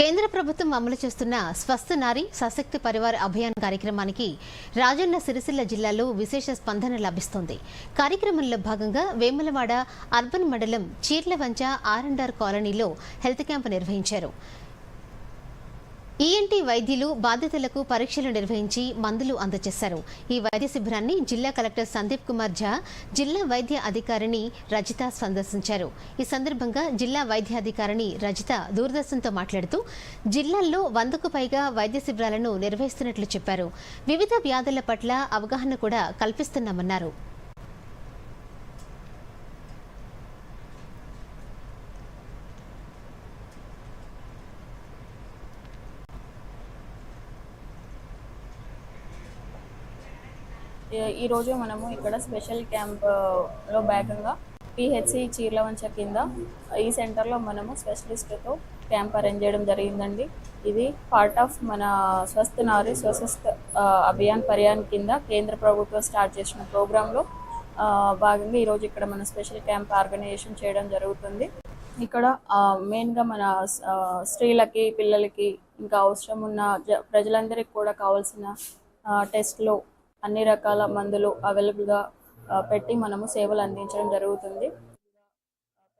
కేంద్ర ప్రభుత్వం అమలు చేస్తున్న స్వస్థ నారి సశక్తి పరివార్ అభియాన్ కార్యక్రమానికి రాజన్న సిరిసిల్ల జిల్లాలో విశేష స్పందన లభిస్తోంది. కార్యక్రమంలో భాగంగా వేములవాడ అర్బన్ మండలం చీర్లవంచ ఆర్ అండ్ ఆర్ కాలనీలో హెల్త్ క్యాంపు నిర్వహించారు. ఈఎన్టీ వైద్యులు బాధితులకు పరీక్షలు నిర్వహించి మందులు అందజేశారు. ఈ వైద్య శిబిరాన్ని జిల్లా కలెక్టర్ సందీప్ కుమార్ ఝా జిల్లా వైద్య అధికారిని రజిత సందర్శించారు. ఈ సందర్భంగా జిల్లా వైద్య అధికారిని రజిత దూరదర్శన్తో మాట్లాడుతూ జిల్లాల్లో వందకు పైగా వైద్య శిబిరాలను నిర్వహిస్తున్నట్లు చెప్పారు. వివిధ వ్యాధుల పట్ల అవగాహన కూడా కల్పిస్తున్నామన్నారు. ఈరోజు మనము ఇక్కడ స్పెషల్ క్యాంప్లో భాగంగా పిహెచ్సి చీర్లవంచ కింద ఈ సెంటర్లో మనము స్పెషలిస్ట్తో క్యాంప్ అరేంజ్ చేయడం జరిగిందండి. ఇది పార్ట్ ఆఫ్ మన స్వస్థ నారి స్వస్థ అభియాన్ పర్యాన్ కింద కేంద్ర ప్రభుత్వం స్టార్ట్ చేసిన ప్రోగ్రాంలో భాగంగా ఈరోజు ఇక్కడ మన స్పెషల్ క్యాంప్ ఆర్గనైజేషన్ చేయడం జరుగుతుంది. ఇక్కడ మెయిన్గా మన స్త్రీలకి పిల్లలకి ఇంకా అవసరం ఉన్న జ- ప్రజలందరికీ కూడా కావాల్సిన ఆ, టెస్ట్లు అన్ని రకాల మందులు అవైలబుల్గా పెట్టి మనము సేవలు అందించడం జరుగుతుంది.